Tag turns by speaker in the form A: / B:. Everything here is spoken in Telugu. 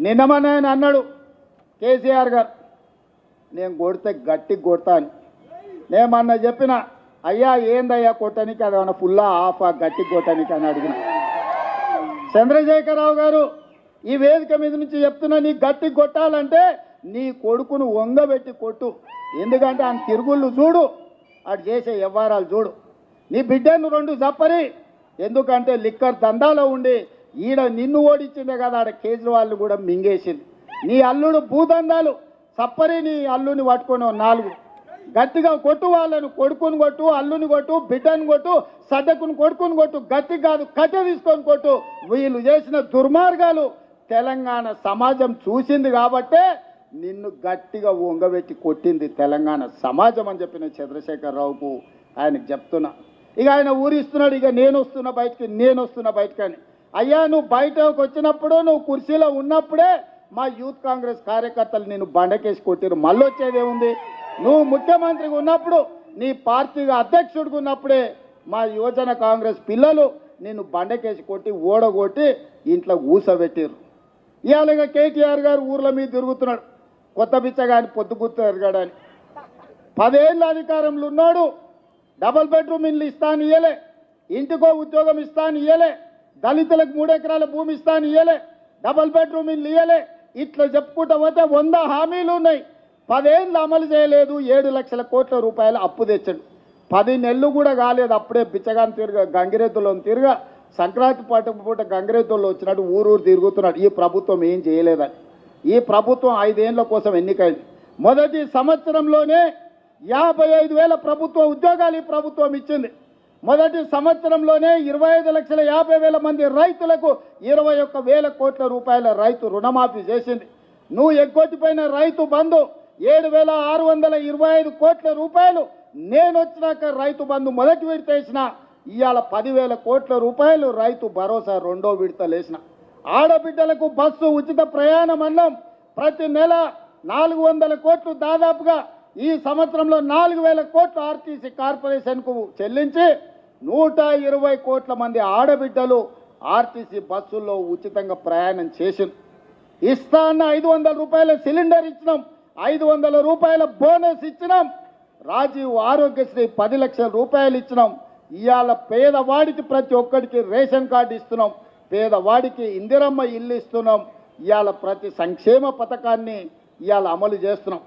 A: నిన్నమని ఆయన అన్నాడు కేసీఆర్ గారు. నేను కొడితే గట్టి కొడతాను. అని నేను మొన్న చెప్పిన అయ్యా ఏందయ్యా కొట్టడానికి అది ఏమన్నా ఫుల్లా ఆఫా గట్టి కొట్టడానికి అని అడిగిన. చంద్రశేఖరరావు గారు ఈ వేదిక మీద నుంచి చెప్తున్నా నీ గట్టి కొట్టాలంటే నీ కొడుకును వంగబెట్టి కొట్టు. ఎందుకంటే ఆయన తిరుగుళ్ళు చూడు అటు చేసే వ్యవహారాలు చూడు. నీ బిడ్డను రెండు చప్పరి ఎందుకంటే లిక్కర్ దందాలో ఉండి ఈడ నిన్ను ఓడించిందే కదా ఆడ కేజ్రీవాల్ కూడా మింగేసింది. నీ అల్లుడు భూదందాలు చప్పరి నీ అల్లుని పట్టుకొని నాలుగు. గట్టిగా కొట్టు వాళ్ళను కొడుకుని కొట్టు అల్లుని కొట్టు బిడ్డను కొట్టు సడ్డకుని కొడుకుని కొట్టు గట్టి కాదు కట్టె తీసుకొని కొట్టు. వీళ్ళు చేసిన దుర్మార్గాలు తెలంగాణ సమాజం చూసింది కాబట్టే నిన్ను గట్టిగా వంగబెట్టి కొట్టింది తెలంగాణ సమాజం అని చెప్పిన చంద్రశేఖరరావుకు ఆయనకు చెప్తున్నా. ఇక ఆయన ఊరిస్తున్నాడు ఇక నేను వస్తున్నా బయటికి నేను వస్తున్నా బయటకు అని. అయ్యా నువ్వు బయటకు వచ్చినప్పుడు నువ్వు కుర్చీలో ఉన్నప్పుడే మా యూత్ కాంగ్రెస్ కార్యకర్తలు నేను బండకేసి కొట్టిరు మళ్ళీ వచ్చేది ఏముంది? నువ్వు ముఖ్యమంత్రిగా ఉన్నప్పుడు నీ పార్టీగా అధ్యక్షుడిగా ఉన్నప్పుడే మా యువజన కాంగ్రెస్ పిల్లలు నిన్ను బండకేసి కొట్టి ఓడగొట్టి ఇంట్లో ఊసబెట్టిరు ఇవాళ ఇక కేటీఆర్ గారు ఊర్ల మీద తిరుగుతున్నాడు. కొత్త బిచ్చగాని పొద్దుగుర్తు ఎరగాడని పదేళ్ళ అధికారంలో ఉన్నాడు. డబల్ బెడ్రూమ్ ఇల్లు ఇస్తాను ఇయ్యలే. ఇంటికో ఉద్యోగం ఇస్తాను ఇయ్యలే. దళితులకు మూడెకరాల భూమి ఇస్తాను ఇయ్యలే. డబల్ బెడ్రూమ్ ఇల్లు ఇయ్యలే. ఇట్లా చెప్పుకుంటా పోతే వంద హామీలు ఉన్నాయి. పదేళ్ళు అమలు చేయలేదు. ఏడు లక్షల కోట్ల రూపాయలు అప్పు తెచ్చాడు. పది నెలలు కూడా కాలేదు. అప్పుడే బిచ్చగాని తిరగ గంగిరెద్దులో తిరగ సంక్రాంతి పాట పూట గంగిరెద్దుల్లో వచ్చినట్టు ఊరూరు తిరుగుతున్నాడు. ఈ ప్రభుత్వం ఏం చేయలేదని. ఈ ప్రభుత్వం ఐదేళ్ళ కోసం ఎన్నికైంది. మొదటి సంవత్సరంలోనే యాభై ఐదు వేల ప్రభుత్వ ఉద్యోగాలు ఈ ప్రభుత్వం ఇచ్చింది. మొదటి సంవత్సరంలోనే ఇరవై ఐదు లక్షల యాభై వేల మంది రైతులకు ఇరవై ఒక్క వేల కోట్ల రూపాయల రైతు రుణమాఫీ చేసింది. నువ్వు ఎగ్గొట్టిపోయిన రైతు బంధు ఏడు వేల ఆరు వందల ఇరవై ఐదు కోట్ల రూపాయలు నేను వచ్చినాక రైతు బంధు మొదటి విడత వేసిన. ఇవాళ పదివేల కోట్ల రూపాయలు రైతు భరోసా రెండో విడతలు వేసిన ఆడబిడ్డలకు బస్సు ఉచిత ప్రయాణం అన్నం. ప్రతి నెల నాలుగు వందల కోట్లు దాదాపుగా ఈ సంవత్సరంలో నాలుగు వేల కోట్లు ఆర్టీసీ కార్పొరేషన్కు చెల్లించి నూట ఇరవై కోట్ల మంది ఆడబిడ్డలు ఆర్టీసీ బస్సుల్లో ఉచితంగా ప్రయాణం చేసింది ఇస్తా అన్న ఐదు వందల రూపాయల సిలిండర్ ఇచ్చినాం. ఐదు వందల రూపాయల బోనస్ ఇచ్చినాం. రాజీవ్ ఆరోగ్యశ్రీ పది లక్షల రూపాయలు ఇచ్చినాం. ఇవాళ పేదవాడికి ప్రతి ఒక్కడికి రేషన్ కార్డు ఇస్తున్నాం. పేదవాడికి ఇందిరమ్మ ఇల్లు ఇస్తున్నాం. ఇవాళ ప్రతి సంక్షేమ పథకాన్ని ఇవాళ అమలు చేస్తున్నాం.